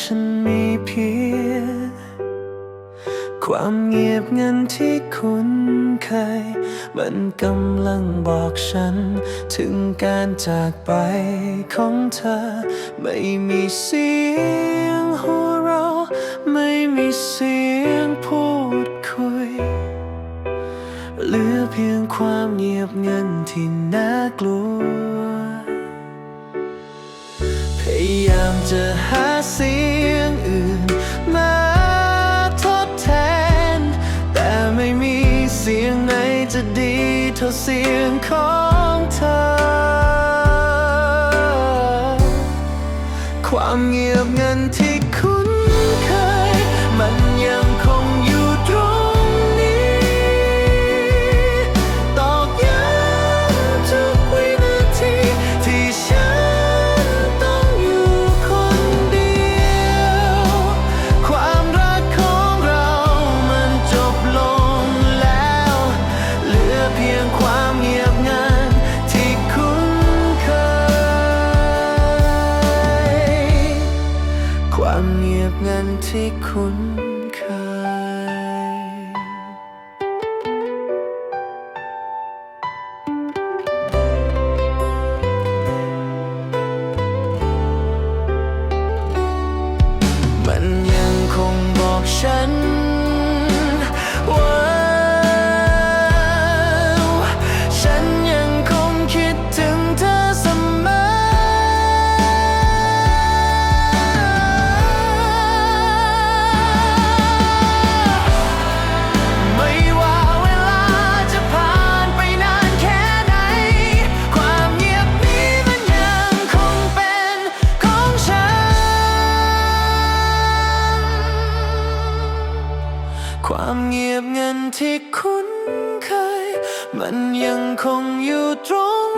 ฉันมีเพียงความเงียบงันที่คุ้นเคย มันกำลังบอกฉัน ถึงการจากไปของเธอ ไม่มีเสียงหัวเราะไม่มีเสียงพูดคุย เหลือเพียงความเงียบงันที่น่ากลัว พยายามจะหาเสียง เสียงของเธอ ความเงียบงันที่คุ้น ความเงียบเงันที่คุ้นเคย มันยังคงอยู่ตรง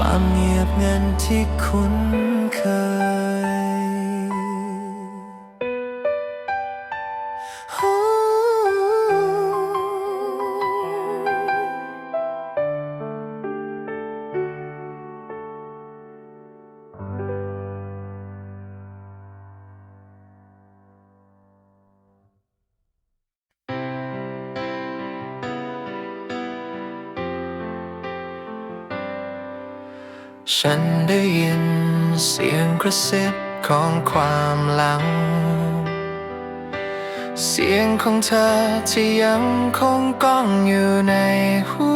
ความเงียบงันที่คุ้นเคย ฉันได้ยินเสียงกระซิบของความหลัง เสียงของเธอที่ยังคงก้องอยู่ในหู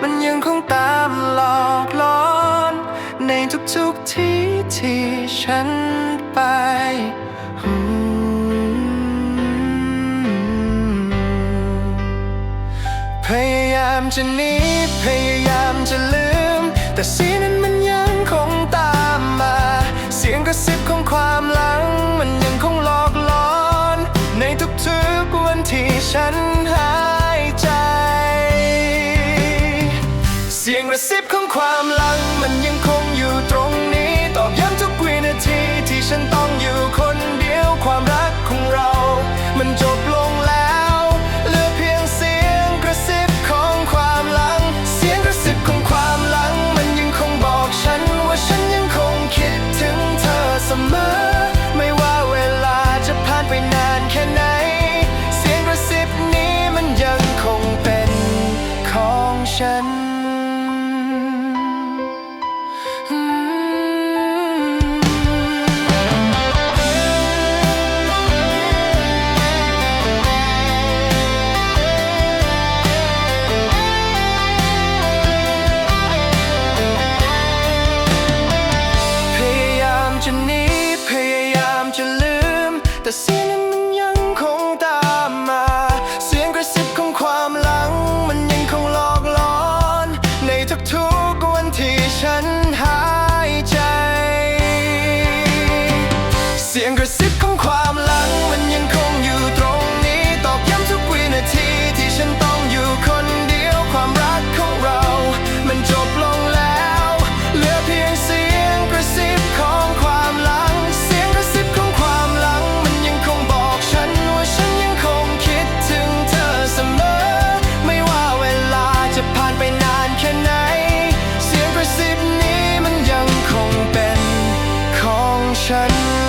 มันยังคงตามหลอกหลอน ในทุกๆที่ที่ฉันไปพยายามจะหนีพยายามจะลืม แต่เสียงนั้นมันยังคงตามมา เสียงกระซิบของความหลัง มันยังคงหลอกหลอน ในทุกๆวันที่ฉันหายใจ เสียงกระซิบของความหลัง มันยังคงอยู่ตรงนี้ trying to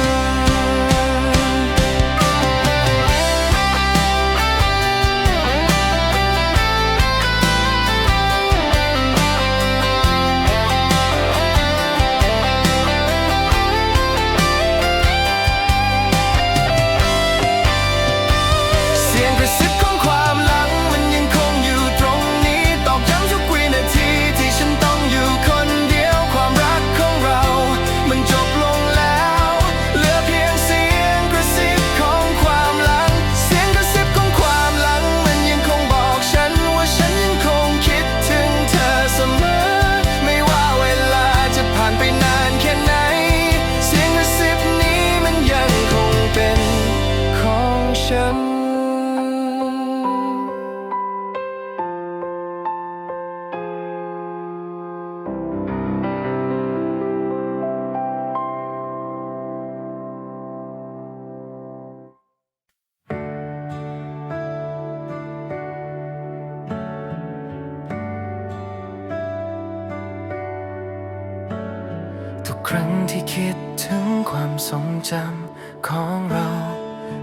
ที่คิดถึงความทรงจำของเรา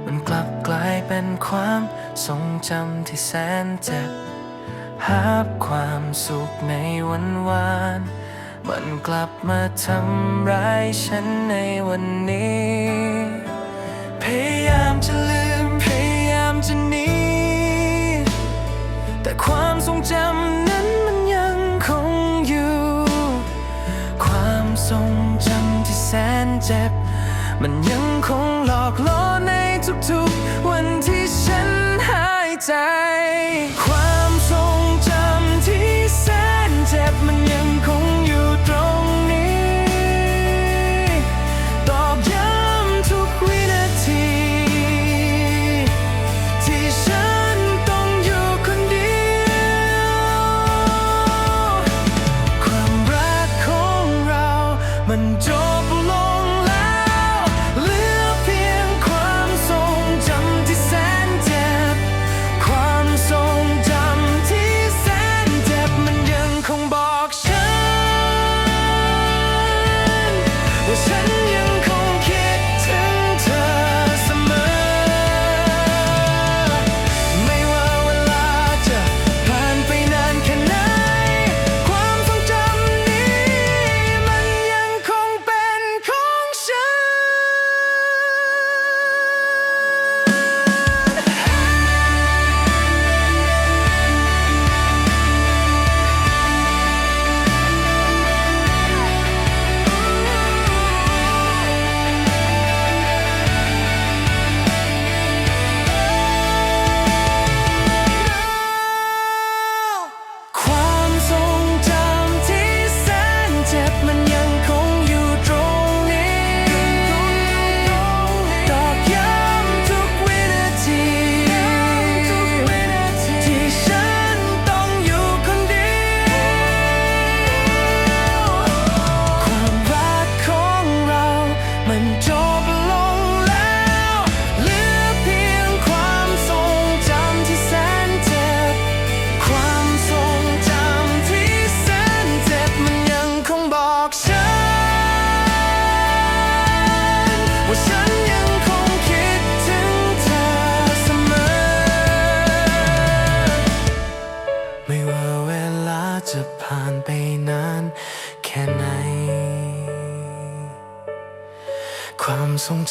มันกลับกลายเป็นความทรงจำที่แสนเจ็บหาความสุขในวันวาน มันกลับมาทำร้ายฉันในวันนี้ พยายามจะ มันยังคงหลอกล่อในทุกๆ วันที่ฉันหายใจ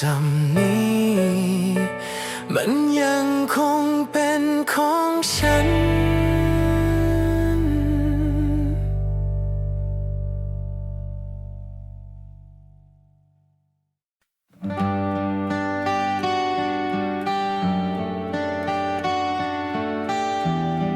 จำนี้ มันยังคงเป็นของ